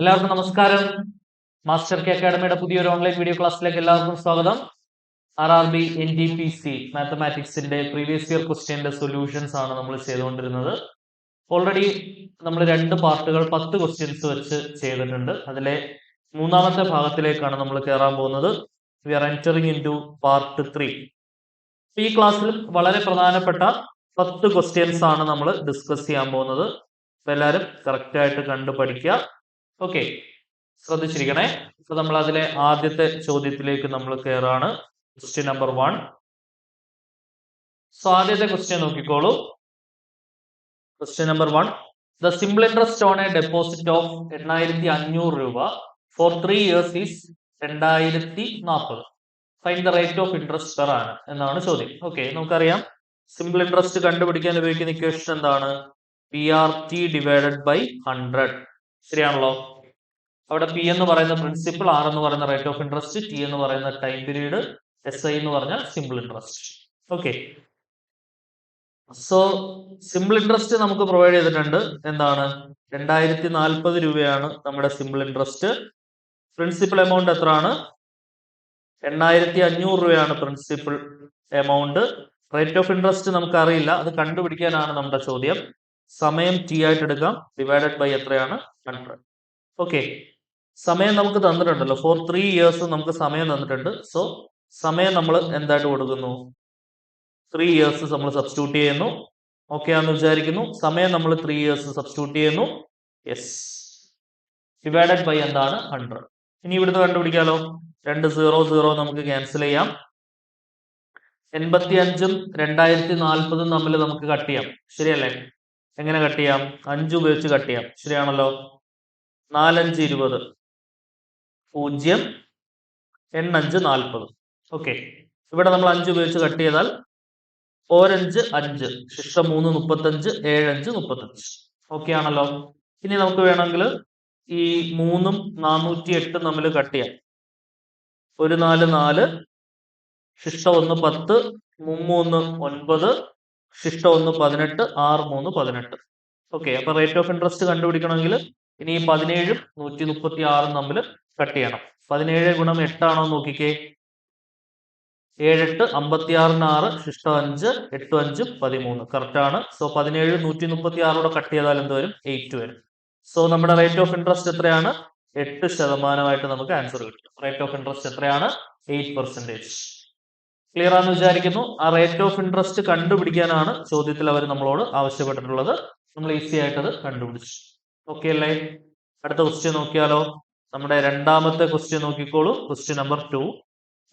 എല്ലാവർക്കും നമസ്കാരം. Master K അക്കാഡമിയുടെ പുതിയൊരു ഓൺലൈൻ വീഡിയോ ക്ലാസ്സിലേക്ക് എല്ലാവർക്കും സ്വാഗതം. R R B N D P C മാത്തമാറ്റിക്സിന്റെ previous year ക്വസ്റ്റ്യന്റെ സൊല്യൂഷൻസ് ആണ് നമ്മൾ ചെയ്തുകൊണ്ടിരുന്നത്. ഓൾറെഡി നമ്മൾ രണ്ട് പാർട്ടുകൾ പത്ത് ക്വസ്റ്റ്യൻസ് വെച്ച് ചെയ്തിട്ടുണ്ട്. അതിലെ മൂന്നാമത്തെ ഭാഗത്തിലേക്കാണ് നമ്മൾ കയറാൻ പോകുന്നത്. We are entering into part three ഈ ക്ലാസ്സിൽ വളരെ പ്രധാനപ്പെട്ട പത്ത് ക്വസ്റ്റ്യൻസ് ആണ് നമ്മൾ ഡിസ്കസ് ചെയ്യാൻ പോകുന്നത്. എല്ലാവരും കറക്റ്റ് ആയിട്ട് കണ്ടു പഠിക്കുക ഓക്കെ ശ്രദ്ധിച്ചിരിക്കണേ. ഇപ്പൊ നമ്മൾ അതിലെ ആദ്യത്തെ ചോദ്യത്തിലേക്ക് നമ്മൾ കയറാണ് ക്വസ്റ്റ്യൻ നമ്പർ വൺ സോ ആദ്യത്തെ ക്വസ്റ്റ്യൻ നോക്കിക്കോളൂ. Question number one the simple interest on a deposit of എണ്ണായിരത്തി അഞ്ഞൂറ് രൂപ ഫോർ ത്രീ ഇയേഴ്സ് ഈസ് രണ്ടായിരത്തി നാൽപ്പത് find the rate of interest per ആണ് എന്നാണ് ചോദ്യം. ഓക്കെ നമുക്കറിയാം. സിമ്പിൾ ഇൻട്രസ്റ്റ് കണ്ടുപിടിക്കാൻ ഉപയോഗിക്കുന്ന ഇക്വേഷൻ എന്താണ്? P R T divided by hundred ശരിയാണല്ലോ? അവിടെ പി എന്ന് പറയുന്ന പ്രിൻസിപ്പിൾ ആർ എന്ന് പറയുന്ന റേറ്റ് ഓഫ് ഇൻട്രസ്റ്റ് ടി എന്ന് പറയുന്ന ടൈം പീരീഡ് എസ് ഐ എന്ന് പറഞ്ഞാൽ simple interest okay so simple interest നമുക്ക് പ്രൊവൈഡ് ചെയ്തിട്ടുണ്ട്. എന്താണ്? രണ്ടായിരത്തി നാൽപ്പത് രൂപയാണ് നമ്മുടെ സിമ്പിൾ ഇൻട്രസ്റ്റ് പ്രിൻസിപ്പൽ എമൗണ്ട് എത്രയാണ്? എണ്ണായിരത്തി അഞ്ഞൂറ് രൂപയാണ് principal amount rate of interest നമുക്ക് അറിയില്ല അത് കണ്ടുപിടിക്കാനാണ് നമ്മുടെ ചോദ്യം. സമയം ടി ആയിട്ട് എടുക്കാം. ഡിവൈഡഡ് ബൈ എത്രയാണ്? ഹൺഡ്രഡ് ഓക്കെ സമയം നമുക്ക് തന്നിട്ടുണ്ടല്ലോ. ഫോർ ത്രീ ഇയേഴ്സ് നമുക്ക് സമയം തന്നിട്ടുണ്ട്. സോ സമയം നമ്മൾ എന്തായിട്ട് കൊടുക്കുന്നു? ത്രീ ഇയേഴ്സ് നമ്മൾ സബ്സ്റ്റിറ്റ്യൂട്ട് ചെയ്യുന്നു. ഓക്കെ ആണെന്ന് വിചാരിക്കുന്നു. സമയം നമ്മൾ ത്രീ ഇയേഴ്സ് സബ്സ്റ്റിറ്റ്യൂട്ട് ചെയ്യുന്നു. യെസ് ഡിവൈഡഡ് ബൈ എന്താണ്? ഹൺഡ്രഡ് ഇനി ഇവിടുന്ന് കണ്ടുപിടിക്കാലോ. രണ്ട് സീറോ സീറോ നമുക്ക് ക്യാൻസൽ ചെയ്യാം. എൺപത്തി അഞ്ചും രണ്ടായിരത്തി നാൽപ്പതും തമ്മിൽ നമുക്ക് കട്ട് ചെയ്യാം. ശരിയല്ലേ? എങ്ങനെ കട്ട് ചെയ്യാം? അഞ്ച് ഉപയോഗിച്ച് കട്ട് ചെയ്യാം. ശരിയാണല്ലോ? നാലഞ്ച് ഇരുപത്. പൂജ്യം എണ്ണഞ്ച് നാൽപ്പത്. ഓക്കെ ഇവിടെ നമ്മൾ അഞ്ച് ഉപയോഗിച്ച് കട്ട് ചെയ്താൽ ഓരഞ്ച് അഞ്ച് ശിഷ്ടം മൂന്ന് മുപ്പത്തഞ്ച് ഏഴഞ്ച് മുപ്പത്തഞ്ച്. ഓക്കെ ആണല്ലോ. ഇനി നമുക്ക് വേണമെങ്കിൽ ഈ മൂന്നും നാനൂറ്റി എട്ടും തമ്മിൽ കട്ട് ചെയ്യാം. ഒരു നാല് നാല് ശിഷ്ട ഒന്ന് പത്ത് മുമ്മൂന്ന് ഒൻപത് ശിഷ്ട ഒന്ന് പതിനെട്ട് ആറ് മൂന്ന് പതിനെട്ട്. ഓക്കെ അപ്പൊ റേറ്റ് ഓഫ് ഇൻട്രസ്റ്റ് കണ്ടുപിടിക്കണമെങ്കിൽ ഇനി പതിനേഴും നൂറ്റി മുപ്പത്തി ആറും തമ്മിൽ കട്ട് ചെയ്യണം. പതിനേഴ് ഗുണം എട്ടാണോ നോക്കിക്കേ. ഏഴെട്ട് അമ്പത്തി ആറിന് ആറ് ശിഷ്ടം അഞ്ച് എട്ട് അഞ്ച് പതിമൂന്ന്. കറക്റ്റ് ആണ്. സോ പതിനേഴ് നൂറ്റി മുപ്പത്തി ആറോടെ കട്ട് ചെയ്താൽ എന്ത് വരും? എയ്റ്റ് വരും. സോ നമ്മുടെ റേറ്റ് ഓഫ് ഇൻട്രസ്റ്റ് എത്രയാണ്? എട്ട് ശതമാനമായിട്ട് നമുക്ക് ആൻസർ കിട്ടും. റേറ്റ് ഓഫ് ഇൻട്രസ്റ്റ് എത്രയാണ്? എയ്റ്റ് പെർസെന്റേജ് ക്ലിയർ ആണെന്ന് വിചാരിക്കുന്നു. ആ റേറ്റ് ഓഫ് ഇൻട്രസ്റ്റ് കണ്ടുപിടിക്കാനാണ് ചോദ്യത്തിൽ അവർ നമ്മളോട് ആവശ്യപ്പെട്ടിട്ടുള്ളത്. നമ്മൾ ഈസി ആയിട്ടത് കണ്ടുപിടിച്ചു. ഓക്കെ അല്ലേ? അടുത്ത ക്വസ്റ്റ്യൻ നോക്കിയാലോ. നമ്മുടെ രണ്ടാമത്തെ ക്വസ്റ്റ്യൻ നോക്കിക്കോളൂ. ക്വസ്റ്റ്യൻ നമ്പർ ടു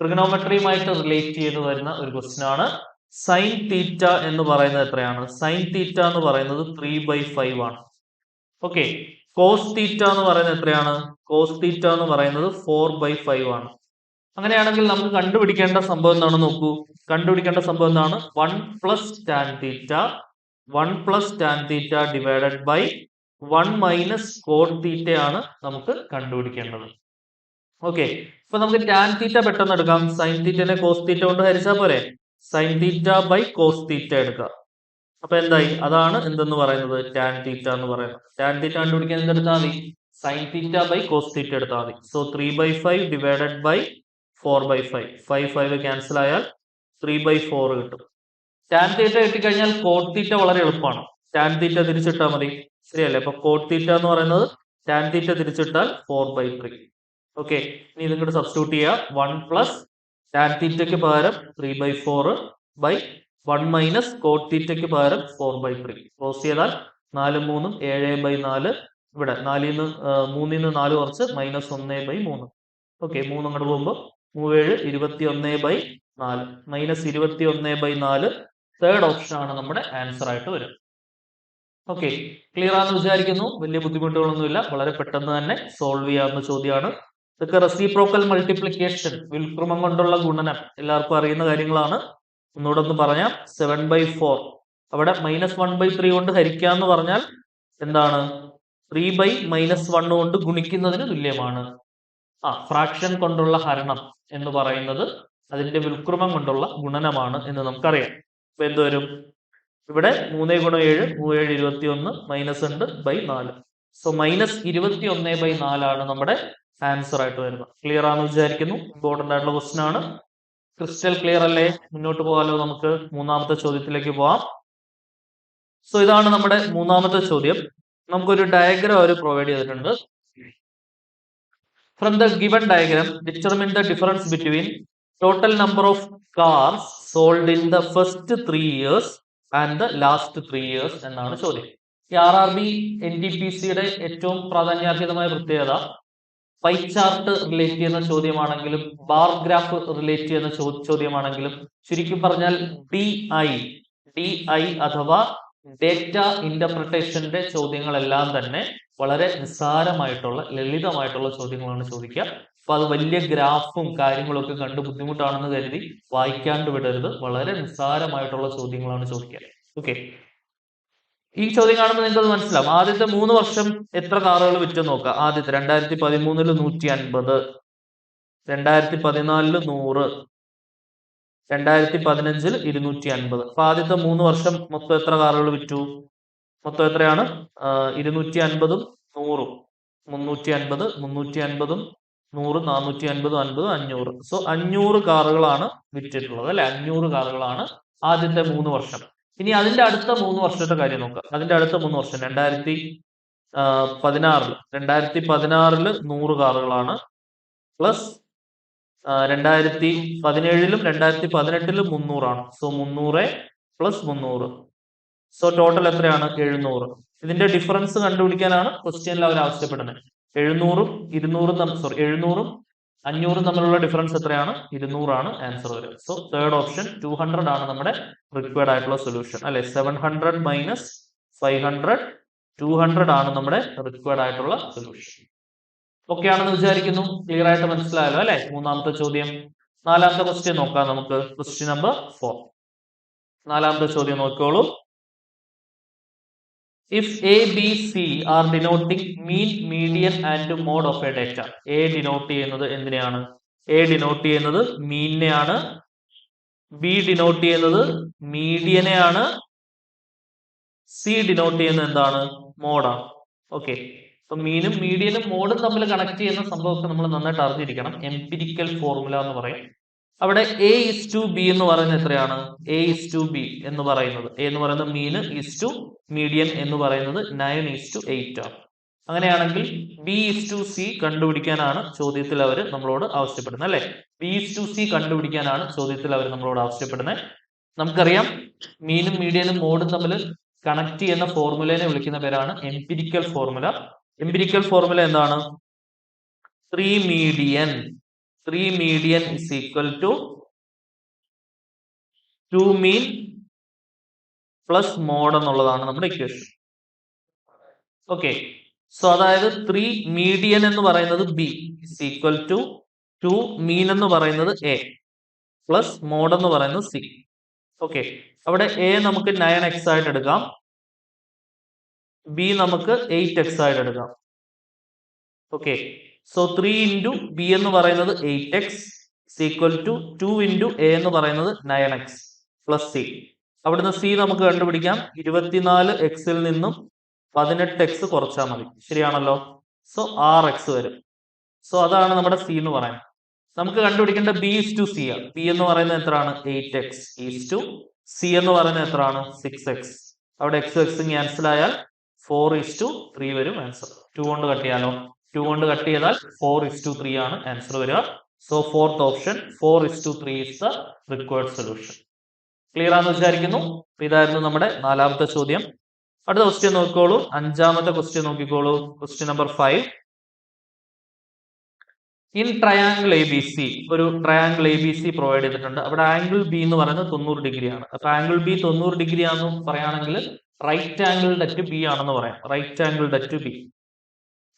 ട്രിഗണോമെട്രിയുമായിട്ട് റിലേറ്റ് ചെയ്ത് വരുന്ന ഒരു ക്വസ്റ്റ്യൻ ആണ്. സൈൻ തീറ്റ എന്ന് പറയുന്നത് എത്രയാണ്? സൈൻ തീറ്റ എന്ന് പറയുന്നത് ത്രീ ബൈ ഫൈവ് ആണ്. ഓക്കെ കോസ് തീറ്റ എന്ന് പറയുന്നത് എത്രയാണ്? കോസ് തീറ്റ എന്ന് പറയുന്നത് ഫോർ ബൈ ഫൈവ് ആണ്. അങ്ങനെയാണെങ്കിൽ നമുക്ക് കണ്ടുപിടിക്കേണ്ട സംഭവം എന്താണ് നോക്കൂ. കണ്ടുപിടിക്കേണ്ട സംഭവം എന്താണ്? One plus tan theta one plus tan theta divided by one minus cot theta ആണ് നമുക്ക് കണ്ടുപിടിക്കേണ്ടത്. ഓക്കെ. ഇപ്പൊ നമുക്ക് ടാൻ തീറ്റ പെട്ടെന്ന് എടുക്കാം. സൈൻ തീറ്റനെ കോസ് തീറ്റ കൊണ്ട് ഹരിച്ചാൽ പോരെ? Sine theta by cos theta എടുക്കുക. അപ്പൊ എന്തായി? അതാണ് എന്തെന്ന് പറയുന്നത്? ടാൻ തീറ്റ എന്ന് പറയുന്നത്. ടാൻ തീറ്റ കണ്ടുപിടിക്കാൻ എന്തെടുത്താൽ മതി? Sine theta by cos theta എടുത്താൽ മതി. So three by five divided by four by five. Five five cancel ആയാൽ ത്രീ ബൈ ഫോർ കിട്ടും. ടാൻ തീറ്റ കിട്ടിക്കഴിഞ്ഞാൽ കോട്ട് തീറ്റ വളരെ എളുപ്പമാണ്. ടാൻ തീറ്റ തിരിച്ചിട്ടാൽ മതി. ശരിയല്ലേ? അപ്പൊ കോട്ട് തീറ്റ എന്ന് പറയുന്നത് ടാൻ തീറ്റ തിരിച്ചിട്ടാൽ ഫോർ ബൈ ത്രീ ഓക്കെ ഇനി ഇതും കൂടെ സബ്സ്റ്റിറ്റ്യൂട്ട് ചെയ്യുക വൺ പ്ലസ് ടാൻ തീറ്റയ്ക്ക് പകരം three by four by one minus cot തീറ്റയ്ക്ക് പകരം ഫോർ ബൈ ത്രീ ക്ലോസ് ചെയ്താൽ നാല് മൂന്നും ഏഴ് ബൈ നാല് ഇവിടെ നാലിൽ നിന്ന് മൂന്നിൽ നിന്ന് നാല് കുറച്ച് മൈനസ് ഒന്ന് ബൈ മൂന്ന്. ഓക്കെ മൂന്ന് അങ്ങോട്ട് പോകുമ്പോൾ മൂവേഴ് ഇരുപത്തി ഒന്ന് ബൈ നാല്. മൈനസ് ഇരുപത്തി ഒന്ന് ബൈ നാല് തേർഡ് ഓപ്ഷൻ ആണ് നമ്മുടെ ആൻസർ ആയിട്ട് വരും ഓക്കെ ക്ലിയർ ആണെന്ന് വിചാരിക്കുന്നു. വലിയ ബുദ്ധിമുട്ടുകളൊന്നുമില്ല. വളരെ പെട്ടെന്ന് തന്നെ സോൾവ് ചെയ്യാവുന്ന ചോദ്യമാണ്. ഇതൊക്കെ റെസിപ്രോക്കൽ മൾട്ടിപ്ലിക്കേഷൻ വിൽക്രമം കൊണ്ടുള്ള ഗുണനം. എല്ലാവർക്കും അറിയുന്ന കാര്യങ്ങളാണ്. ഒന്നുകൂടെ ഒന്ന് പറഞ്ഞാൽ സെവൻ ബൈ ഫോർ അവിടെ മൈനസ് വൺ ബൈ ത്രീ കൊണ്ട് ഹരിക്കാന്ന് പറഞ്ഞാൽ എന്താണ്? ത്രീ ബൈ മൈനസ് വൺ കൊണ്ട് ഗുണിക്കുന്നതിന് തുല്യമാണ്. ആ ഫ്രാക്ഷൻ കൊണ്ടുള്ള ഹരണം എന്ന് പറയുന്നത് അതിന്റെ വിൽക്രമം കൊണ്ടുള്ള ഗുണനമാണ് എന്ന് നമുക്കറിയാം. അപ്പൊ എന്ത് വരും ഇവിടെ മൂന്നേ ഗുണം ഏഴ് മൂവേഴ് ഇരുപത്തി ഒന്ന് മൈനസ് ഉണ്ട് ബൈ നാല്. സോ മൈനസ് ഇരുപത്തി ഒന്ന് ബൈ നാലാണ് നമ്മുടെ ആൻസർ ആയിട്ട് വരുന്നത്. ക്ലിയർ ആണെന്ന് വിചാരിക്കുന്നു. ഇമ്പോർട്ടന്റ് ആയിട്ടുള്ള ക്വസ്റ്റൻ ആണ്. ക്രിസ്റ്റൽ ക്ലിയർ അല്ലേ? മുന്നോട്ട് പോകാലോ നമുക്ക്. മൂന്നാമത്തെ ചോദ്യത്തിലേക്ക് പോവാം. സോ ഇതാണ് നമ്മുടെ മൂന്നാമത്തെ ചോദ്യം. നമുക്കൊരു ഡയഗ്രാം അവർ പ്രൊവൈഡ് ചെയ്തിട്ടുണ്ട്. From the given diagram determine the difference between total number of cars sold in the first three years and the last three years എന്നാണ് ചോദ്യം. ഈ R R B N D P സിയുടെ ഏറ്റവും പ്രാധാന്യാർഹിതമായ പ്രത്യേകത pie chart relate ചെയ്യുന്ന ചോദ്യമാണെങ്കിലും bar graph relate ചെയ്യുന്ന ചോദ്യമാണെങ്കിലും ചുരുക്കി പറഞ്ഞാൽ ഡി ഐ ഡി ഐ അഥവാ ഡേറ്റ ഇന്റർപ്രിട്ടേഷന്റെ ചോദ്യങ്ങളെല്ലാം തന്നെ വളരെ നിസ്സാരമായിട്ടുള്ള ലളിതമായിട്ടുള്ള ചോദ്യങ്ങളാണ് ചോദിക്കുക. അപ്പൊ അത് വലിയ ഗ്രാഫും കാര്യങ്ങളും ഒക്കെ കണ്ട് ബുദ്ധിമുട്ടാണെന്ന് കരുതി വായിക്കാണ്ട് വിടരുത്. വളരെ നിസ്സാരമായിട്ടുള്ള ചോദ്യങ്ങളാണ് ചോദിക്കുക. ഓക്കെ ഈ ചോദ്യം കാണുമ്പോൾ നിങ്ങൾക്ക് മനസ്സിലാവും. ആദ്യത്തെ മൂന്ന് വർഷം എത്ര കാറുകൾ വിറ്റ് നോക്കാം ആദ്യത്തെ രണ്ടായിരത്തി പതിമൂന്നിൽ നൂറ്റി അൻപത് രണ്ടായിരത്തി പതിനാലിൽ നൂറ് രണ്ടായിരത്തി പതിനഞ്ചിൽ ഇരുന്നൂറ്റി അൻപത്. അപ്പൊ ആദ്യത്തെ മൂന്ന് വർഷം മൊത്തം എത്ര കാറുകൾ വിറ്റു? മൊത്തം എത്രയാണ്? ഇരുന്നൂറ്റി അൻപതും നൂറും മുന്നൂറ്റി അൻപത് മുന്നൂറ്റി അൻപതും നൂറ് നാനൂറ്റി അൻപത് അൻപത് അഞ്ഞൂറ്. സോ അഞ്ഞൂറ് കാറുകളാണ് വിറ്റിട്ടുള്ളത് അല്ലെ? അഞ്ഞൂറ് കാറുകളാണ് ആദ്യത്തെ മൂന്ന് വർഷം. ഇനി അതിന്റെ അടുത്ത മൂന്ന് വർഷത്തെ കാര്യം നോക്കാം അതിന്റെ അടുത്ത മൂന്ന് വർഷം രണ്ടായിരത്തി പതിനാറിൽ രണ്ടായിരത്തി പതിനാറിൽ നൂറ് കാറുകളാണ്. പ്ലസ് രണ്ടായിരത്തി പതിനേഴിലും രണ്ടായിരത്തി പതിനെട്ടിലും മുന്നൂറാണ്. സോ മുന്നൂറ് പ്ലസ് മുന്നൂറ്. സോ ടോട്ടൽ എത്രയാണ്? എഴുന്നൂറ്. ഇതിന്റെ ഡിഫറൻസ് കണ്ടുപിടിക്കാനാണ് ക്വസ്റ്റ്യനിൽ അവർ ആവശ്യപ്പെടുന്നത്. എഴുന്നൂറും ഇരുന്നൂറും സോറി എഴുന്നൂറും അഞ്ഞൂറും തമ്മിലുള്ള ഡിഫറൻസ് എത്രയാണ്? ഇരുന്നൂറാണ് ആൻസർ വരുന്നത് so third option two hundred ആണ് നമ്മുടെ റിക്വയർഡ് ആയിട്ടുള്ള സൊല്യൂഷൻ അല്ലെ? Seven hundred minus five hundred two hundred ആണ് നമ്മുടെ റിക്വയർഡ് ആയിട്ടുള്ള സൊല്യൂഷൻ ഓക്കെ ആണെന്ന് വിചാരിക്കുന്നു. ക്ലിയർ ആയിട്ട് മനസ്സിലായല്ലോ അല്ലെ? മൂന്നാമത്തെ ചോദ്യം. നാലാമത്തെ ക്വസ്റ്റ്യൻ നോക്കാം നമുക്ക്. ക്വസ്റ്റ്യൻ നമ്പർ ഫോർ നാലാമത്തെ ചോദ്യം നോക്കിക്കോളൂ. If A B C are denoting mean median and mode of a data A denote ചെയ്യുന്നത് എന്തിനെയാണ്? എ ഡിനോട്ട് ചെയ്യുന്നത് മീനിനെയാണ് ബി ഡിനോട്ട് ചെയ്യുന്നത് മീഡിയനെയാണ് സി ഡിനോട്ട് ചെയ്യുന്നത് എന്താണ്? മോഡാണ് ഓക്കെ അപ്പൊ മീനും മീഡിയനും മോഡും തമ്മിൽ കണക്ട് ചെയ്യുന്ന സംഭവമൊക്കെ നമ്മൾ നന്നായിട്ട് അറിഞ്ഞിരിക്കണം. എംപിരിക്കൽ ഫോർമുല എന്ന് പറയും. അവിടെ എ ഇസ് ടു ബി എന്ന് പറയുന്നത് എത്രയാണ്? എ ഇസ് ടു ബി എന്ന് പറയുന്നത്. എ എന്ന് പറയുന്നത് മീൻ ഇസ് ടു മീഡിയൻ എന്ന് പറയുന്നത് നയൻ ഇസ് ടു എയ്റ്റ് ആണ്. അങ്ങനെയാണെങ്കിൽ ബി ഇസ് ടു സി കണ്ടുപിടിക്കാനാണ് ചോദ്യത്തിൽ അവർ നമ്മളോട് ആവശ്യപ്പെടുന്നത് അല്ലെ? ബി ഇസ് ടു സി കണ്ടുപിടിക്കാനാണ് ചോദ്യത്തിൽ അവർ നമ്മളോട് ആവശ്യപ്പെടുന്നത്. നമുക്കറിയാം മീനും മീഡിയനും മോഡും തമ്മിൽ കണക്ട് ചെയ്യുന്ന ഫോർമുലേനെ വിളിക്കുന്ന പേരാണ് എംപിരിക്കൽ ഫോർമുല എംപിരിക്കൽ ഫോർമുല എന്താണ്? Three median three median is equal to two mean plus mode എന്നുള്ളതാണ് നമ്മുടെ ഇക്വേഷൻ ഓക്കെ സോ അതായത് ത്രീ മീഡിയൻ എന്ന് പറയുന്നത് B is equal to two mean എന്ന് പറയുന്നത് എ പ്ലസ് മോഡ് എന്ന് പറയുന്നത് സി ഓക്കെ അവിടെ എ നമുക്ക് നയൻ എക്സ് ആയിട്ട് എടുക്കാം. ബി നമുക്ക് എയ്റ്റ് എക്സ് ആയിട്ട് എടുക്കാം. Okay so three into B എന്ന് പറയുന്നത് eight x is equal to two into A എന്ന് പറയുന്നത് നയൻ എക്സ് പ്ലസ് സി അവിടുന്ന് സി നമുക്ക് കണ്ടുപിടിക്കാം. ഇരുപത്തിനാല് എക്സിൽ നിന്നും പതിനെട്ട് എക്സ് കുറച്ചാൽ മതി. ശരിയാണല്ലോ? സോ ആറ് എക്സ് വരും. സോ അതാണ് നമ്മുടെ സി എന്ന് പറയുന്നത് നമുക്ക് കണ്ടുപിടിക്കേണ്ട ബി ഇസ് ടു സി ആണ്. ബി എന്ന് പറയുന്നത് എത്രയാണ്? Eight x is to C എന്ന് പറയുന്നത് എത്രയാണ്? സിക്സ് എക്സ് അവിടെ എക്സ് എക്സ് ക്യാൻസൽ ആയാൽ ഫോർ ഈസ് ടു ത്രീ വരും ആൻസർ ടു കൊണ്ട് കട്ട് ചെയ്യാലോ ടു കൊണ്ട് കട്ട് ചെയ്താൽ ഫോർ ഇസ് ടു ത്രീ ആണ് ആൻസർ വരിക. So fourth option four is to three is the required solution clear ആണെന്ന് വിചാരിക്കുന്നു? ഇതായിരുന്നു നമ്മുടെ നാലാമത്തെ ചോദ്യം. അടുത്ത ക്വസ്റ്റ്യൻ നോക്കിക്കോളൂ. അഞ്ചാമത്തെ ക്വസ്റ്റ്യൻ നോക്കിക്കോളൂ. Question number five in triangle A B C ഒരു triangle A B C provide ചെയ്തിട്ടുണ്ട്. അവിടെ ആംഗിൾ ബി എന്ന് പറയുന്നത് തൊണ്ണൂറ് ഡിഗ്രിയാണ് അപ്പൊ ആംഗിൾ ബി തൊണ്ണൂറ് ഡിഗ്രി ആണെന്ന് പറയുകയാണെങ്കിൽ റൈറ്റ് ആംഗിൾ ഡറ്റ് ബി ആണെന്ന് പറയാം. Right angle at B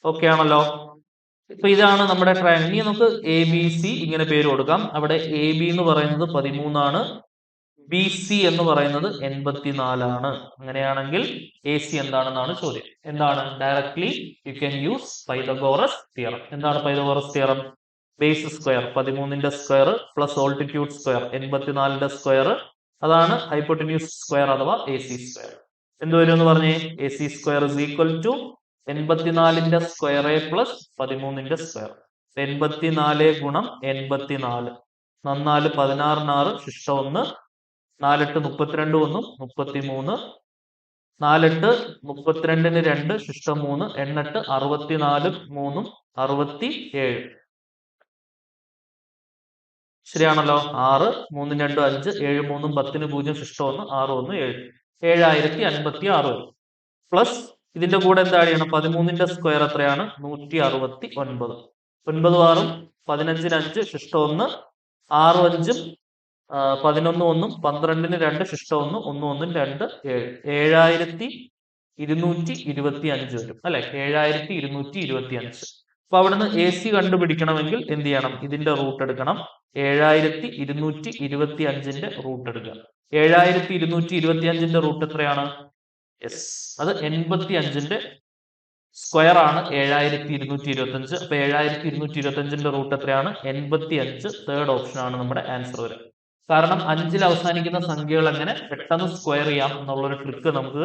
okay ആണല്ലോ. ഇപ്പൊ ഇതാണ് നമ്മുടെ ട്രയാങ്കിൾ ഇനി നമുക്ക് എ ബി സി ഇങ്ങനെ പേര് കൊടുക്കാം. അവിടെ എ ബി എന്ന് പറയുന്നത് പതിമൂന്നാണ്. ബി സി എന്ന് പറയുന്നത് എൺപത്തിനാലാണ്. അങ്ങനെയാണെങ്കിൽ എ സി എന്താണെന്നാണ് ചോദ്യം. എന്താണ്? Directly you can use Pythagoras theorem എന്താണ് പൈതഗോറസ് തിയറം ബേസ് സ്ക്വയർ പതിമൂന്നിന്റെ സ്ക്വയർ പ്ലസ് ഓൾട്ടിറ്റ്യൂഡ് സ്ക്വയർ എൺപത്തിനാലിന്റെ സ്ക്വയർ അതാണ് ഹൈപ്പോട്ടിന്യൂസ് സ്ക്വയർ അഥവാ എ സി സ്ക്വയർ എന്ത് വരും എന്ന് പറഞ്ഞേ? A C square is equal to എൺപത്തിനാലിന്റെ square plus പതിമൂന്നിന്റെ സ്ക്വയർ. എൺപത്തിനാല് ഗുണം എൺപത്തിനാല്. നന്നാൽ പതിനാറിനാറ് ശിക്ഷ ഒന്ന്. നാലെട്ട് മുപ്പത്തിരണ്ട് ഒന്നും മുപ്പത്തിമൂന്ന്. നാലെട്ട് മുപ്പത്തിരണ്ടിന് രണ്ട് ശിഷ്ടം മൂന്ന്. എണ്ണെട്ട് അറുപത്തിനാല് മൂന്നും അറുപത്തി ഏഴ് ശരിയാണല്ലോ. ആറ് മൂന്നും രണ്ടും അഞ്ച് ഏഴ് മൂന്നും പത്തിന് പൂജ്യം ശിഷ്ടം ഒന്ന് ആറ് ഒന്ന് ഏഴ്. ഏഴായിരത്തി അൻപത്തി ആറ് പ്ലസ് ഇതിന്റെ കൂടെ എന്താ ചെയ്യണം പതിമൂന്നിന്റെ സ്ക്വയർ എത്രയാണ്? നൂറ്റി അറുപത്തി ഒൻപത് ഒൻപത് ആറും പതിനഞ്ചിന് അഞ്ച് ശിഷ്ട ഒന്ന് ആറും അഞ്ചും പതിനൊന്ന് ഒന്നും പന്ത്രണ്ടിന് രണ്ട് ശിഷ്ട ഒന്ന് ഒന്ന് ഒന്നും രണ്ട് ഏഴ്. ഏഴായിരത്തി ഇരുന്നൂറ്റി ഇരുപത്തി അഞ്ച് വരും അല്ലെ? ഏഴായിരത്തി ഇരുന്നൂറ്റി ഇരുപത്തി അഞ്ച് അപ്പൊ അവിടുന്ന് എ സി കണ്ടുപിടിക്കണമെങ്കിൽ എന്ത് ചെയ്യണം? ഇതിന്റെ റൂട്ട് എടുക്കണം. ഏഴായിരത്തി ഇരുന്നൂറ്റി ഇരുപത്തി അഞ്ചിന്റെ റൂട്ട് എടുക്കുക. ഏഴായിരത്തി ഇരുന്നൂറ്റി ഇരുപത്തി അഞ്ചിന്റെ റൂട്ട് എത്രയാണ്? യെസ് അത് എൺപത്തി അഞ്ചിന്റെ സ്ക്വയർ ആണ് ഏഴായിരത്തി ഇരുന്നൂറ്റി ഇരുപത്തി അഞ്ച് അപ്പൊ ഏഴായിരത്തി ഇരുന്നൂറ്റി ഇരുപത്തി അഞ്ചിന്റെ റൂട്ട് എത്രയാണ്? എൺപത്തി അഞ്ച് തേർഡ് ഓപ്ഷൻ ആണ് നമ്മുടെ ആൻസർ വരെ കാരണം അഞ്ചിൽ അവസാനിക്കുന്ന സംഖ്യകൾ എങ്ങനെ പെട്ടെന്ന് സ്ക്വയർ ചെയ്യാം എന്നുള്ളൊരു ട്രിക്ക് നമുക്ക്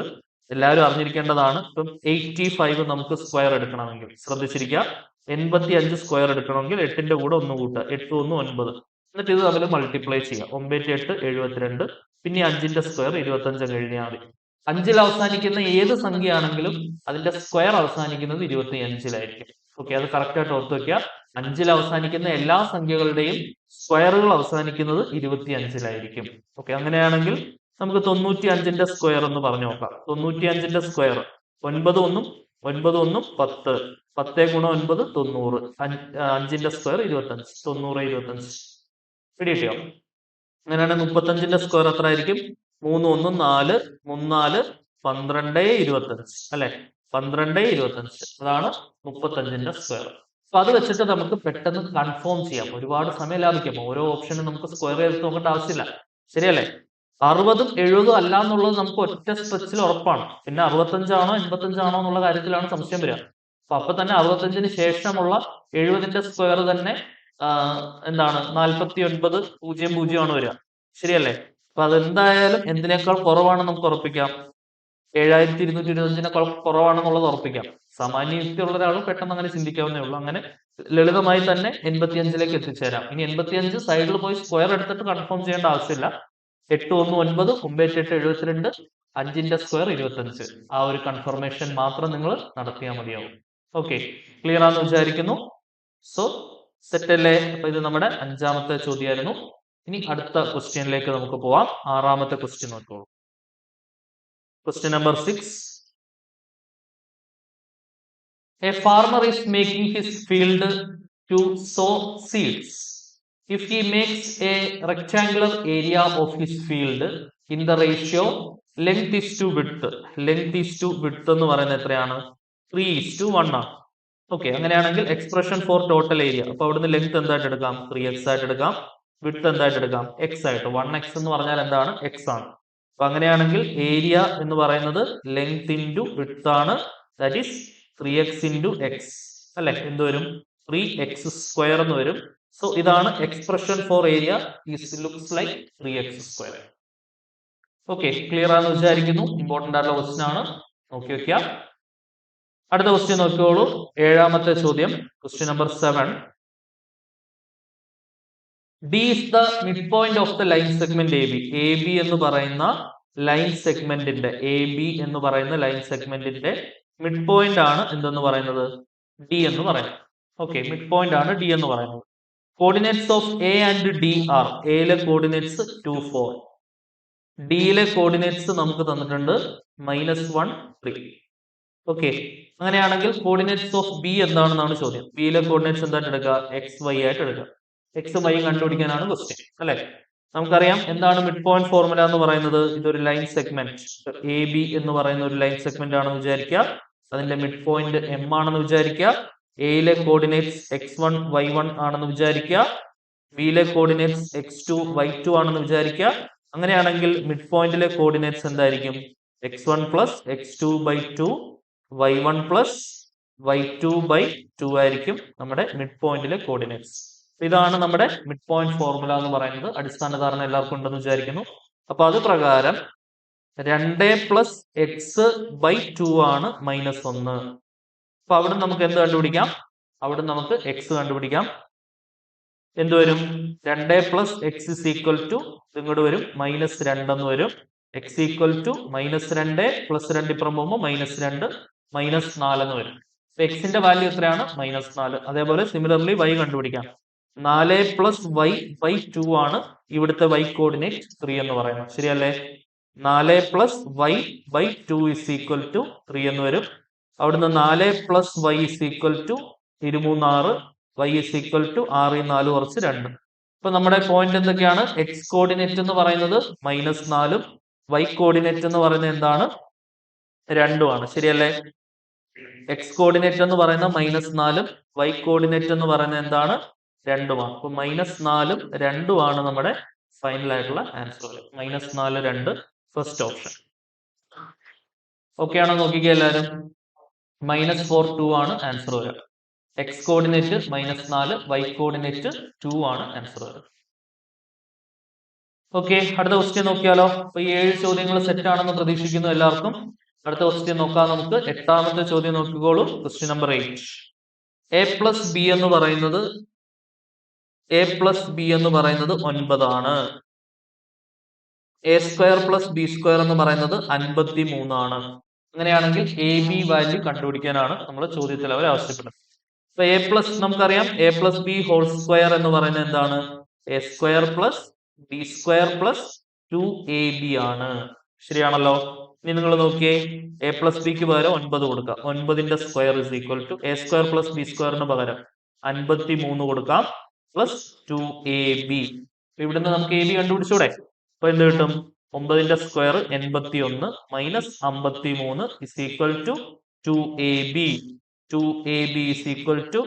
എല്ലാവരും അറിഞ്ഞിരിക്കേണ്ടതാണ്. ഇപ്പം എയ്റ്റി ഫൈവ് നമുക്ക് സ്ക്വയർ എടുക്കണമെങ്കിൽ. ശ്രദ്ധിച്ചിരിക്കുക. എൺപത്തി അഞ്ച് സ്ക്വയർ എടുക്കണമെങ്കിൽ എട്ടിന്റെ കൂടെ ഒന്ന് കൂട്ടുക. എട്ട് ഒന്ന് ഒൻപത്. എന്നിട്ട് ഇത് തമ്മിൽ മൾട്ടിപ്ലൈ ചെയ്യാം ഒമ്പത്തി എട്ട് എഴുപത്തിരണ്ട്. പിന്നെ അഞ്ചിന്റെ സ്ക്വയർ ഇരുപത്തി അഞ്ച് കഴിഞ്ഞാൽ മതി. അഞ്ചിൽ അവസാനിക്കുന്ന ഏത് സംഖ്യയാണെങ്കിലും അതിന്റെ സ്ക്വയർ അവസാനിക്കുന്നത് ഇരുപത്തി അഞ്ചിലായിരിക്കും ഓക്കെ അത് കറക്റ്റ് ആയിട്ട് ഓർത്ത് വെക്കുക. അഞ്ചിൽ അവസാനിക്കുന്ന എല്ലാ സംഖ്യകളുടെയും സ്ക്വയറുകൾ അവസാനിക്കുന്നത് ഇരുപത്തി അഞ്ചിലായിരിക്കും ഓക്കെ അങ്ങനെയാണെങ്കിൽ നമുക്ക് തൊണ്ണൂറ്റി അഞ്ചിന്റെ സ്ക്വയർ എന്ന് പറഞ്ഞു നോക്കാം. തൊണ്ണൂറ്റി അഞ്ചിന്റെ സ്ക്വയർ ഒൻപത് ഒന്നും ഒൻപത് ഒന്നും പത്ത്. പത്തേ ഗുണം ഒൻപത് തൊണ്ണൂറ്. അഞ്ചിന്റെ സ്ക്വയർ ഇരുപത്തി അഞ്ച് തൊണ്ണൂറ് ഇരുപത്തി അഞ്ച് പിടികിട്ടിയോ അങ്ങനെയാണെങ്കിൽ മുപ്പത്തഞ്ചിന്റെ സ്ക്വയർ എത്ര ആയിരിക്കും? മൂന്ന് ഒന്ന് നാല് മൂന്നാൽ പന്ത്രണ്ട് ഇരുപത്തഞ്ച് അല്ലെ? പന്ത്രണ്ട് ഇരുപത്തഞ്ച്. അതാണ് മുപ്പത്തഞ്ചിന്റെ സ്ക്വയർ അപ്പൊ അത് വെച്ചിട്ട് നമുക്ക് പെട്ടെന്ന് കൺഫേം ചെയ്യാം. ഒരുപാട് സമയം ലാഭിക്കാം. ഓരോ ഓപ്ഷനും നമുക്ക് സ്ക്വയർ ചെയ്ത് നോക്കേണ്ട ആവശ്യമില്ല. ശരിയല്ലേ? അറുപതും എഴുപതും അല്ല എന്നുള്ളത് നമുക്ക് ഒറ്റ സ്ട്രെച്ചിൽ ഉറപ്പാണ്. പിന്നെ അറുപത്തഞ്ചാണോ എൺപത്തഞ്ചാണോ എന്നുള്ള കാര്യത്തിലാണ് സംശയം വരിക. അപ്പൊ അപ്പൊ തന്നെ അറുപത്തഞ്ചിന് ശേഷമുള്ള എഴുപതിന്റെ സ്ക്വയർ തന്നെ എന്താണ്? നാൽപ്പത്തി ഒൻപത് പൂജ്യം പൂജ്യമാണ് വരിക. ശരിയല്ലേ? അപ്പൊ അതെന്തായാലും എന്തിനേക്കാൾ കുറവാണ് നമുക്ക് ഉറപ്പിക്കാം. ഏഴായിരത്തി ഇരുന്നൂറ്റി ഇരുപത്തഞ്ചിനേക്കാൾ കുറവാണെന്നുള്ളത് ഉറപ്പിക്കാം. സാമാന്യ യുക്തിയുള്ള ഒരാൾ പെട്ടെന്ന് അങ്ങനെ ചിന്തിക്കാവുന്നേ ഉള്ളൂ. അങ്ങനെ ലളിതമായി തന്നെ എൺപത്തിയഞ്ചിലേക്ക് എത്തിച്ചേരാം. ഇനി എൺപത്തിയഞ്ച് സൈഡിൽ പോയി സ്ക്വയർ എടുത്തിട്ട് കൺഫേം ചെയ്യേണ്ട ആവശ്യമില്ല. എട്ട് ഒന്ന് ഒൻപത് ഒമ്പത് എട്ട് എഴുപത്തിരണ്ട് അഞ്ചിന്റെ സ്ക്വയർ ഇരുപത്തഞ്ച്. ആ ഒരു കൺഫർമേഷൻ മാത്രം നിങ്ങൾ നടത്തിയാൽ മതിയാവും. ഓക്കെ ക്ലിയർ ആണെന്ന് വിചാരിക്കുന്നു. സോ സെറ്റ് അല്ലേ അപ്പൊ ഇത് നമ്മുടെ അഞ്ചാമത്തെ ചോദ്യമായിരുന്നു. ഇനി അടുത്ത ക്വസ്റ്റ്യനിലേക്ക് നമുക്ക് പോവാം. ആറാമത്തെ question നോക്കോളൂ question number six a farmer is making his field to sow seeds If he makes a rectangular area of his field in the ratio length is to width, length is to width എന്ന് പറയുന്നത് എത്രയാണ്? Three is to one ആണ്. Okay അങ്ങനെയാണെങ്കിൽ expression for total area അപ്പൊ അവിടുന്ന് length എന്തായിട്ട് എടുക്കാം? Three X ആയിട്ട് എടുക്കാം. വിഡ്ത്ത് എന്തായിട്ട് എടുക്കാം? എക്സ് ആയിട്ട്. വൺ എക്സ് എന്ന് പറഞ്ഞാൽ എന്താണ്? എക്സ് ആണ്. അപ്പൊ അങ്ങനെയാണെങ്കിൽ ഏരിയ എന്ന് പറയുന്നത് ലെങ്ത് ഇന്റു വിഡ്ത്ത് ആണ്. That is three x into x അല്ലെ? എന്ത് വരും? ത്രീ എക്സ് സ്ക്വയർ എന്ന് വരും. സോ ഇതാണ് expression for area looks like three x square okay clear ആണെന്ന് വിചാരിക്കുന്നു. ഇമ്പോർട്ടന്റ് ആയിട്ടുള്ള ക്വസ്റ്റ്യൻ ആണ്. നോക്കി വെക്കുക അടുത്ത ക്വസ്റ്റ്യൻ നോക്കിയോളൂ ഏഴാമത്തെ ചോദ്യം. Question number seven D is the mid point of the line segment A B A B എന്ന് പറയുന്ന ലൈൻ സെഗ്മെന്റിന്റെ എ ബി എന്ന് പറയുന്ന ലൈൻ സെഗ്മെന്റിന്റെ മിഡ് പോയിന്റ് ആണ് എന്തെന്ന് പറയുന്നത്? ഡി എന്ന് പറയുന്നത്. ഓക്കെ മിഡ് പോയിന്റ് ആണ് ഡി എന്ന് പറയുന്നത്. Coordinates of A and D are എയിലെ കോർഡിനേറ്റ്സ് ടു ഫോർ ഡിയിലെ കോർഡിനേറ്റ്സ് നമുക്ക് തന്നിട്ടുണ്ട് മൈനസ് വൺ ത്രീ ഓക്കെ അങ്ങനെയാണെങ്കിൽ കോർഡിനേറ്റ്സ് ഓഫ് ബി എന്താണെന്നാണ് ചോദ്യം. ബിയിലെ കോർഡിനേറ്റ്സ് എന്തായിട്ട് എടുക്കുക? എക്സ് വൈ ആയിട്ട് എടുക്കുക. എക്സ് വൈ കണ്ടുപിടിക്കാനാണ് ക്വസ്റ്റ്യൻ അല്ലെ? നമുക്കറിയാം എന്താണ് മിഡ് പോയിന്റ് ഫോർമുല എന്ന് പറയുന്നത്? ഇതൊരു ലൈൻ സെഗ്മെന്റ് എ ബി എന്ന് പറയുന്ന ഒരു ലൈൻ സെഗ്മെന്റ് ആണെന്ന് വിചാരിക്കുക. അതിന്റെ മിഡ് പോയിന്റ് എം ആണെന്ന് വിചാരിക്കുക. എയിലെ coordinates x one y one ആണെന്ന് വിചാരിക്കുക. ബിയിലെ coordinates x two y two ആണെന്ന് വിചാരിക്കുക. അങ്ങനെയാണെങ്കിൽ മിഡ് പോയിന്റിലെ കോർഡിനേറ്റ്സ് എന്തായിരിക്കും? X one plus x two by two y one plus y two by two ആയിരിക്കും നമ്മുടെ മിഡ് പോയിന്റിലെ കോർഡിനേറ്റ്സ് ഇതാണ് നമ്മുടെ മിഡ് പോയിന്റ് ഫോർമുല എന്ന് പറയുന്നത്. അടിസ്ഥാന ധാരണ എല്ലാവർക്കും ഉണ്ടെന്ന് വിചാരിക്കുന്നു. അപ്പൊ അത് പ്രകാരം രണ്ട് പ്ലസ് എക്സ് ബൈ ടു ആണ് മൈനസ് ഒന്ന്. അപ്പൊ അവിടെ നമുക്ക് എന്ത് കണ്ടുപിടിക്കാം? അവിടെ നമുക്ക് എക്സ് കണ്ടുപിടിക്കാം. എന്ത് വരും? രണ്ട് plus x is equal to ഇങ്ങോട്ട് വരും. മൈനസ് രണ്ടെന്ന് വരും. എക്സ് ഈക്വൽ ടു മൈനസ് രണ്ട് പ്ലസ് രണ്ട് ഇപ്പുറം പോകുമ്പോൾ മൈനസ് രണ്ട് മൈനസ് നാലെന്ന് വരും. എക്സിന്റെ വാല്യൂ എത്രയാണ്? മൈനസ് നാല്. അതേപോലെ സിമിലർലി വൈ കണ്ടുപിടിക്കാം. നാല് പ്ലസ് വൈ ബൈ ടു ആണ് ഇവിടുത്തെ വൈ കോർഡിനേറ്റ് ത്രീ എന്ന് പറയുന്നത്. ശരിയല്ലേ? നാല് plus y by two is equal to three എന്ന് വരും. അവിടുന്ന് നാല് plus y is equal to ഇരുമൂന്നാറ് Y is equal to ആറ് നാല് കുറച്ച് രണ്ട്. ഇപ്പൊ നമ്മുടെ പോയിന്റ് എന്തൊക്കെയാണ്? എക്സ് കോർഡിനേറ്റ് എന്ന് പറയുന്നത് മൈനസ് നാലും വൈ കോർഡിനേറ്റ് എന്ന് പറയുന്നത് എന്താണ്? രണ്ടുമാണ് ശരിയല്ലേ? എക്സ് കോർഡിനേറ്റ് എന്ന് പറയുന്ന മൈനസ് നാലും വൈ കോർഡിനേറ്റ് എന്ന് പറയുന്നത് എന്താണ്? രണ്ടുമാണ് അപ്പൊ മൈനസ് നാലും രണ്ടുമാണ് നമ്മുടെ ഫൈനൽ ആയിട്ടുള്ള ആൻസർ മൈനസ് നാല് രണ്ട് ഫസ്റ്റ് ഓപ്ഷൻ ഓക്കെ ആണോ നോക്കിക്കുക എല്ലാവരും മൈനസ് ഫോർ ടു ആണ് ആൻസർ വരിക. എക്സ് കോർഡിനേറ്റ് മൈനസ് നാല് വൈ കോർഡിനേറ്റ് ടു ആണ് ആൻസർ വരിക. ഓക്കെ അടുത്ത ക്വസ്റ്റ്യൻ നോക്കിയാലോ? അപ്പൊ ഈ ഏഴ് ചോദ്യങ്ങൾ സെറ്റ് ആണെന്ന് പ്രതീക്ഷിക്കുന്നു എല്ലാവർക്കും. അടുത്ത ക്വസ്റ്റ്യൻ നോക്കാം നമുക്ക്. എട്ടാമത്തെ ചോദ്യം നോക്കിക്കോളൂ. Question number eight A plus B എന്ന് പറയുന്നത് എ പ്ലസ് ബി എന്ന് പറയുന്നത് ഒൻപതാണ്. A square plus B square എന്ന് പറയുന്നത് അൻപത്തി മൂന്നാണ് അങ്ങനെയാണെങ്കിൽ എ ബി വാല്യൂ കണ്ടുപിടിക്കാനാണ് നമ്മൾ ചോദ്യത്തിൽ അവർ ആവശ്യപ്പെടുന്നത്. അപ്പൊ എ പ്ലസ് നമുക്കറിയാം. A plus B whole square എന്ന് പറയുന്നത് എന്താണ്? A square plus B square plus two A B ആണ്. ശരിയാണല്ലോ? ഇനി നിങ്ങൾ നോക്കിയേ. എ പ്ലസ് ബിക്ക് പകരം ഒൻപത് കൊടുക്കാം. ഒൻപതിന്റെ square is equal to A square plus B സ്ക്വയറിന് പകരം അൻപത്തി മൂന്ന് കൊടുക്കാം. പ്ലസ് ടു എ ബി ഇവിടുന്ന് നമുക്ക് എ ബി കണ്ടുപിടിച്ചൂടെ? അപ്പൊ എന്ത് കിട്ടും? ഒമ്പതിന്റെ സ്ക്വയർ എൺപത്തി ഒന്ന് മൈനസ് അമ്പത്തി മൂന്ന് is equal to two A B two A B is equal to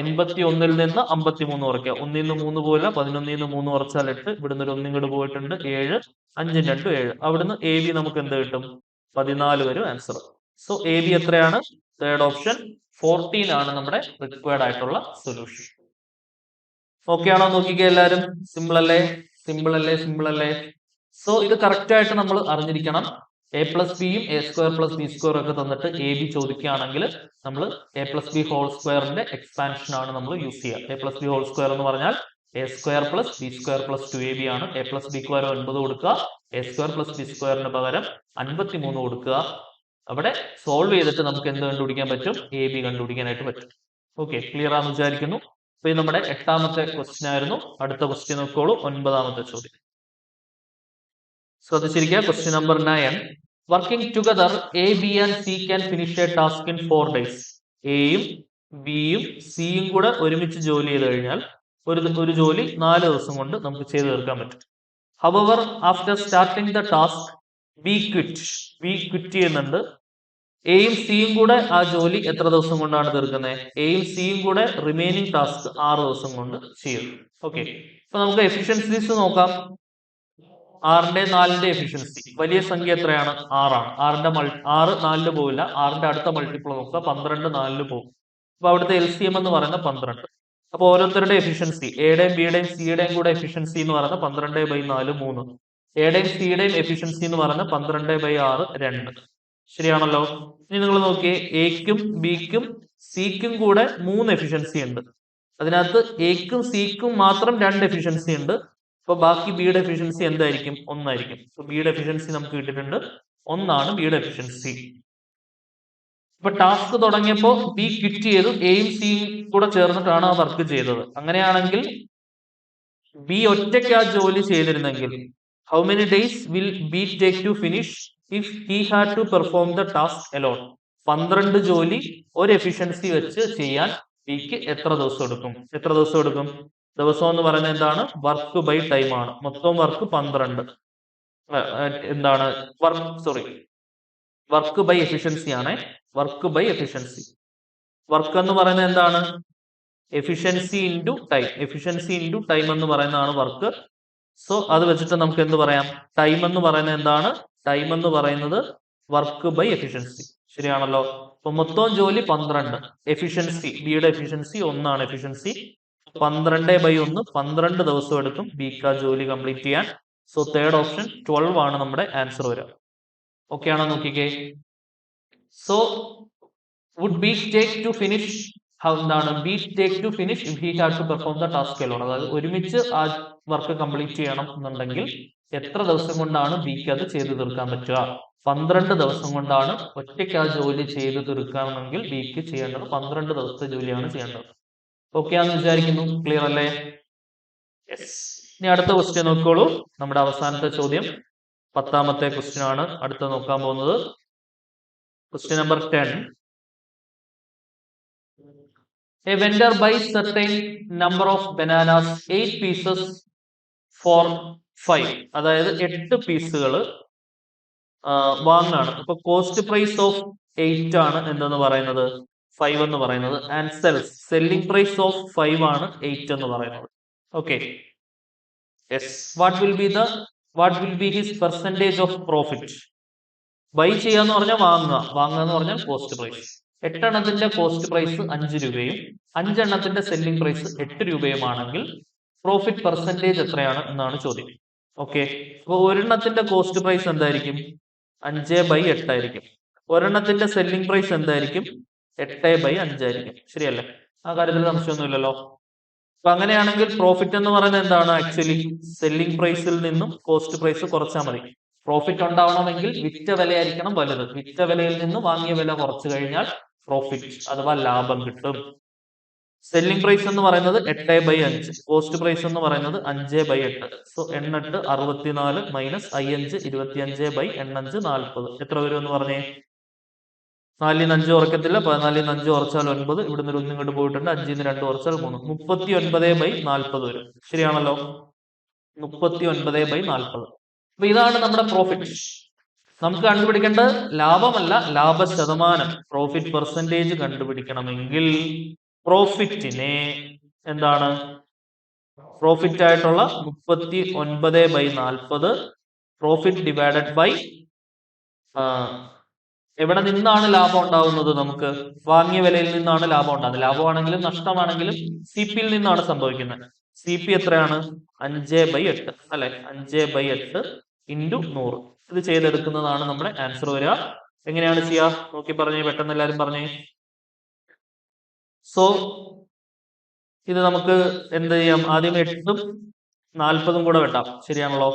എൺപത്തി ഒന്നിൽ നിന്ന് അമ്പത്തി മൂന്ന് കുറയ്ക്കുക. ഒന്നിൽ നിന്ന് മൂന്ന് പോയില്ല പതിനൊന്നിൽ നിന്ന് മൂന്ന് കുറച്ചാൽ എട്ട്. ഇവിടുന്ന് ഒരു ഒന്നിങ്ങോട്ട് പോയിട്ടുണ്ട്. ഏഴ് അഞ്ചും രണ്ടും ഏഴ്. അവിടുന്ന് എ ബി നമുക്ക് എന്ത് കിട്ടും? പതിനാല് വരും ആൻസർ സോ എ ബി എത്രയാണ്? തേർഡ് ഓപ്ഷൻ ഫോർട്ടീൻ ആണ് നമ്മുടെ റിക്വയർഡ് ആയിട്ടുള്ള സൊല്യൂഷൻ ഓക്കെ ആണോ നോക്കിക്കുക എല്ലാവരും. സിമ്പിൾ അല്ലേ? സിമ്പിൾ അല്ലേ? സിമ്പിൾ അല്ലേ? സോ ഇത് കറക്റ്റ് ആയിട്ട് നമ്മൾ അറിഞ്ഞിരിക്കണം. എ പ്ലസ് ബിയും A square plus B square ഒക്കെ തന്നിട്ട് എ ബി ചോദിക്കുകയാണെങ്കിൽ നമ്മൾ എ പ്ലസ് ബി ഹോൾ സ്ക്വയറിന്റെ എക്സ്പാൻഷൻ ആണ് നമ്മൾ യൂസ് ചെയ്യുക. A plus B whole square എന്ന് പറഞ്ഞാൽ A square plus B square plus two A B ആണ്. എ പ്ലസ് ബിക്ക് പകരം ഒൻപത് കൊടുക്കുക. എ സ്ക്വയർ പ്ലസ് ബി സ്ക്വയറിന് പകരം അൻപത്തി മൂന്ന് കൊടുക്കുക. അവിടെ സോൾവ് ചെയ്തിട്ട് നമുക്ക് എന്ത് കണ്ടുപിടിക്കാൻ പറ്റും? എ ബി കണ്ടുപിടിക്കാനായിട്ട് പറ്റും. ഓക്കെ ക്ലിയർ ആണെന്ന് വിചാരിക്കുന്നു. അപ്പൊ ഇത് നമ്മുടെ എട്ടാമത്തെ ക്വസ്റ്റ്യൻ ആയിരുന്നു. അടുത്ത ക്വസ്റ്റ്യൻ നോക്കോളൂ ഒൻപതാമത്തെ ചോദ്യം. ശ്രദ്ധിച്ചിരിക്കുക question number nine working together A B and C can finish a task in four days എയും ബിയും സിയും കൂടെ ഒരുമിച്ച് ജോലി ചെയ്ത് കഴിഞ്ഞാൽ ഒരു ഒരു ജോലി നാല് ദിവസം കൊണ്ട് നമുക്ക് ചെയ്തു തീർക്കാൻ പറ്റും. Hour after starting the task B quit B quit ചെയ്യുന്നുണ്ട്. എയും സിയും കൂടെ ആ ജോലി എത്ര ദിവസം കൊണ്ടാണ് തീർക്കുന്നത് എയും സിയും കൂടെ റിമൈനിങ് ടാസ്ക് ആറ് ദിവസം കൊണ്ട് ചെയ്യും. ഓക്കെ അപ്പൊ നമുക്ക് എഫിഷ്യൻസീസ് നോക്കാം. ആറിന്റെ നാലിന്റെ എഫിഷ്യൻസി വലിയ സംഖ്യ എത്രയാണ്? ആറാണ്. ആറിന്റെ മൾ ആറ് നാലിൽ പോവില്ല. ആറിന്റെ അടുത്ത മൾട്ടിപ്പിൾ നോക്കുക. പന്ത്രണ്ട് നാലിൽ പോകും. അപ്പൊ അവിടുത്തെ എൽ സി എം എന്ന് പറയുന്നത് പന്ത്രണ്ട്. അപ്പൊ ഓരോരുത്തരുടെ എഫിഷ്യൻസി എയുടെയും ബിയുടെയും സിയുടെയും കൂടെ എഫിഷ്യൻസി എന്ന് പറയുന്നത് പന്ത്രണ്ട് ബൈ നാല് മൂന്ന്. എയുടെയും സിയുടെയും എഫിഷ്യൻസി എന്ന് പറയുന്നത് പന്ത്രണ്ട് ബൈ ആറ് രണ്ട്. ശരിയാണല്ലോ. ഇനി നിങ്ങൾ നോക്കിയേ എക്കും ബിക്കും സിക്കും കൂടെ മൂന്ന് എഫിഷ്യൻസി ഉണ്ട്. അതിനകത്ത് എക്കും സിക്കും മാത്രം രണ്ട് എഫിഷ്യൻസി ഉണ്ട്. അപ്പൊ ബാക്കി ബിയുടെ എഫിഷ്യൻസി എന്തായിരിക്കും? ഒന്നായിരിക്കും. ബിയുടെ എഫിഷ്യൻസി നമുക്ക് കിട്ടിയിട്ടുണ്ട്. ഒന്നാണ് ബിയുടെ എഫിഷ്യൻസി ഇപ്പൊ ടാസ്ക് തുടങ്ങിയപ്പോ ബി ക്വിറ്റ് ചെയ്തു. എയും സിയും കൂടെ ചേർന്നിട്ടാണ് ആ വർക്ക് ചെയ്തത്. അങ്ങനെയാണെങ്കിൽ ബി ഒറ്റയ്ക്ക് ആ ജോലി ചെയ്തിരുന്നെങ്കിൽ how many days will B take to finish if he had to perform the task alone പന്ത്രണ്ട് ജോലി ഒരു എഫിഷ്യൻസി വെച്ച് ചെയ്യാൻ ബിക്ക് എത്ര ദിവസം എടുക്കും? എത്ര ദിവസം എടുക്കും? ദിവസം എന്ന് പറയുന്നത് എന്താണ്? വർക്ക് ബൈ ടൈം ആണ്. മൊത്തം വർക്ക് പന്ത്രണ്ട്. എന്താണ്? Work sorry work by efficiency ആണ്. വർക്ക് ബൈ എഫിഷ്യൻസി വർക്ക് എന്ന് പറയുന്നത് എന്താണ്? Efficiency into time efficiency into time എന്ന് പറയുന്നതാണ് വർക്ക് സോ അത് വെച്ചിട്ട് നമുക്ക് എന്ത് പറയാം? ടൈം എന്ന് പറയുന്നത് എന്താണ്? ടൈം എന്ന് പറയുന്നത് വർക്ക് ബൈ എഫിഷ്യൻസി ശരിയാണല്ലോ? അപ്പൊ മൊത്തം ജോലി പന്ത്രണ്ട്. എഫിഷ്യൻസി ബിയുടെ എഫിഷ്യൻസി ഒന്നാണ്. എഫിഷ്യൻസി പന്ത്രണ്ട് ബൈ ഒന്ന് പന്ത്രണ്ട് ദിവസം എടുക്കും ബിക്ക് ജോലി കംപ്ലീറ്റ് ചെയ്യാൻ. സോ തേർഡ് ഓപ്ഷൻ ട്വൽവ് ആണ് നമ്മുടെ ആൻസർ വരിക. ഓക്കെ ആണോ നോക്കിക്കേ? So would B take to finish എന്താണ്? B take to finish if he had to perform the task alone അതായത് ഒരുമിച്ച് ആ വർക്ക് കംപ്ലീറ്റ് ചെയ്യണം എന്നുണ്ടെങ്കിൽ എത്ര ദിവസം കൊണ്ടാണ് ബിക്ക് അത് ചെയ്തു തീർക്കാൻ പറ്റുക? പന്ത്രണ്ട് ദിവസം കൊണ്ടാണ് ഒറ്റയ്ക്ക് ആ ജോലി ചെയ്തു തീർക്കാമെങ്കിൽ ബിക്ക് ചെയ്യേണ്ടത് പന്ത്രണ്ട് ദിവസത്തെ ജോലിയാണ് ചെയ്യേണ്ടത്. ഓക്കെ ആണെന്ന് വിചാരിക്കുന്നു. ക്ലിയർ അല്ലേ? യെസ് ഇനി അടുത്ത ക്വസ്റ്റ്യൻ നോക്കിക്കോളൂ. നമ്മുടെ അവസാനത്തെ ചോദ്യം. പത്താമത്തെ ക്വസ്റ്റ്യൻ ആണ്. അടുത്ത നോക്കാൻ പോകുന്നത്. Question number ten A vendor by certain number of bananas, eight pieces for five. അതായത് എട്ട് പീസുകൾ വാങ്ങാണ് അപ്പൊ കോസ്റ്റ് പ്രൈസ് ഓഫ് എയ്റ്റ് ആണ് എന്തെന്ന് പറയുന്നത്? ഫൈവ് എന്ന് പറയുന്നത്. And sells selling price of five ആണ് എയ്റ്റ് എന്ന് പറയുന്നത്. Okay yes what will be the what will be his percentage of profit buy ചെയ്യാന്ന് പറഞ്ഞാൽ വാങ്ങുക. വാങ്ങുക എന്ന് പറഞ്ഞാൽ കോസ്റ്റ് പ്രൈസ് എട്ടെണ്ണത്തിന്റെ കോസ്റ്റ് പ്രൈസ് അഞ്ച് രൂപയും അഞ്ചെണ്ണത്തിന്റെ സെല്ലിംഗ് പ്രൈസ് എട്ട് രൂപയുമാണെങ്കിൽ പ്രോഫിറ്റ് പെർസെന്റേജ് എത്രയാണ് എന്നാണ് ചോദ്യം. ഓക്കെ അപ്പോൾ ഒരെണ്ണത്തിന്റെ കോസ്റ്റ് പ്രൈസ് എന്തായിരിക്കും? അഞ്ച് ബൈ എട്ടായിരിക്കും. ഒരെണ്ണത്തിന്റെ സെല്ലിംഗ് പ്രൈസ് എന്തായിരിക്കും? എട്ട് ബൈ അഞ്ചായിരിക്കും. ശരിയല്ലേ? ആ കാര്യത്തിൽ സംശയമൊന്നുമില്ലല്ലോ. അപ്പൊ അങ്ങനെയാണെങ്കിൽ പ്രോഫിറ്റ് എന്ന് പറയുന്നത് എന്താണ് ആക്ച്വലി സെല്ലിംഗ് പ്രൈസിൽ നിന്നും കോസ്റ്റ് പ്രൈസ് കുറച്ചാൽ മതി. പ്രോഫിറ്റ് ഉണ്ടാവണമെങ്കിൽ വിറ്റ വിലയായിരിക്കണം വലുത്. വിറ്റ വിലയിൽ നിന്ന് വാങ്ങിയ വില കുറച്ചു കഴിഞ്ഞാൽ പ്രോഫിറ്റ് അഥവാ ലാഭം കിട്ടും. സെല്ലിംഗ് പ്രൈസ് എന്ന് പറയുന്നത് എട്ട് ബൈ അഞ്ച്. കോസ്റ്റ് പ്രൈസ് എന്ന് പറയുന്നത് അഞ്ച് ബൈ എട്ട്. സോ എണ്ണെട്ട് അറുപത്തിനാല് മൈനസ് അയ്യഞ്ച് ഇരുപത്തിയഞ്ച് ബൈ എണ്ണഞ്ച് നാൽപ്പത്. എത്ര വരും എന്ന് പറഞ്ഞേ? നാലിൽ നിന്ന് അഞ്ച് ഉറക്കത്തില്ല പതിനാലിൽ നിന്ന് അഞ്ച് ഉറച്ചാൽ ഒൻപത്. ഇവിടുന്ന് ഒരു ഒന്ന് ഇങ്ങോട്ട് പോയിട്ടുണ്ട്. അഞ്ചിൽ നിന്ന് രണ്ട് ഉറച്ചാൽ മൂന്ന്. മുപ്പത്തി ഒൻപത് ബൈ നാൽപ്പത് വരും. ശരിയാണല്ലോ? മുപ്പത്തി ഒൻപത് ബൈ നാൽപ്പത്. അപ്പൊ ഇതാണ് നമ്മുടെ പ്രോഫിറ്റ് നമുക്ക് കണ്ടുപിടിക്കേണ്ടത് ലാഭമല്ല ലാഭ ശതമാനം പ്രോഫിറ്റ് പെർസെന്റേജ് കണ്ടുപിടിക്കണമെങ്കിൽ പ്രോഫിറ്റിനെ എന്താണ്? പ്രോഫിറ്റ് ആയിട്ടുള്ള മുപ്പത്തി ഒൻപത് ബൈ നാൽപ്പത്. പ്രോഫിറ്റ് ഡിവൈഡഡ് ബൈ എവിടെ നിന്നാണ് ലാഭം ഉണ്ടാവുന്നത് നമുക്ക്? വാങ്ങിയ വിലയിൽ നിന്നാണ് ലാഭം ഉണ്ടാകുന്നത് ലാഭമാണെങ്കിലും നഷ്ടമാണെങ്കിലും സി പിയിൽ നിന്നാണ് സംഭവിക്കുന്നത്. സി പി എത്രയാണ്? അഞ്ച് ബൈ എട്ട് അല്ലെ? അഞ്ച് ബൈ എട്ട് ഇന്റു നൂറ്. ഇത് ചെയ്തെടുക്കുന്നതാണ് നമ്മുടെ ആൻസർ വരിക. എങ്ങനെയാണ് ചെയ്യുക നോക്കി പറഞ്ഞേ പെട്ടെന്ന് എല്ലാവരും പറഞ്ഞേ. സോ ഇത് നമുക്ക് എന്ത് ചെയ്യാം? ആദ്യം എട്ടും നാൽപ്പതും കൂടെ വെട്ടാം. ശരിയാണല്ലോ?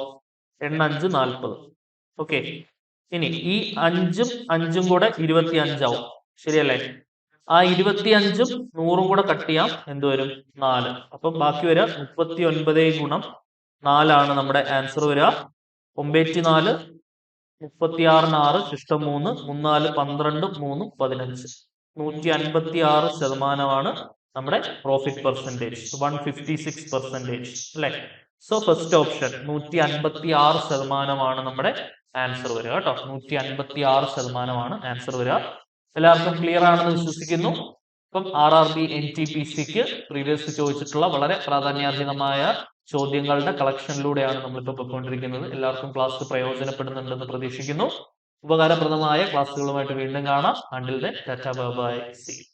എണ്ണ അഞ്ച് നാൽപ്പത്. ഓക്കെ ഇനി ഈ അഞ്ചും അഞ്ചും കൂടെ ഇരുപത്തി അഞ്ചാവും ശരിയല്ലേ? ആ ഇരുപത്തി അഞ്ചും നൂറും കൂടെ കട്ട് ചെയ്യാം. എന്ത് വരും? നാല്. അപ്പം ബാക്കി വരിക മുപ്പത്തി ഒൻപത് ഗുണം നാലാണ് നമ്മുടെ ആൻസർ വരിക. ഒമ്പേറ്റി നാല് മുപ്പത്തിയാറിന് ആറ് ശിഷ്ടം മൂന്ന് മൂന്നാൽ പന്ത്രണ്ട് മൂന്ന് പതിനഞ്ച്. നൂറ്റി അൻപത്തി ആറ് ശതമാനമാണ് നമ്മുടെ profit percentage one fifty six percentage അല്ലെ? സോ ഫസ്റ്റ് ഓപ്ഷൻ നൂറ്റി അൻപത്തി ആറ് ശതമാനമാണ് നമ്മുടെ ആൻസർ വരിക കേട്ടോ. നൂറ്റി അൻപത്തി ആറ് ശതമാനമാണ് ആൻസർ വരിക. എല്ലാവർക്കും ക്ലിയർ ആണെന്ന് വിശ്വസിക്കുന്നു. ഇപ്പം R R B N T P സിക്ക് പ്രീവിയസ് ചോദിച്ചിട്ടുള്ള വളരെ പ്രാധാന്യാർഹിതമായ ചോദ്യങ്ങളുടെ കളക്ഷനിലൂടെയാണ് നമ്മളിപ്പോൾ പോയിക്കൊണ്ടിരിക്കുന്നത്. എല്ലാവർക്കും ക്ലാസ് പ്രയോജനപ്പെടുന്നുണ്ടെന്ന് പ്രതീക്ഷിക്കുന്നു. ഉപകാരപ്രദമായ ക്ലാസ്സുകളുമായിട്ട് വീണ്ടും കാണാം. Until the tata bye see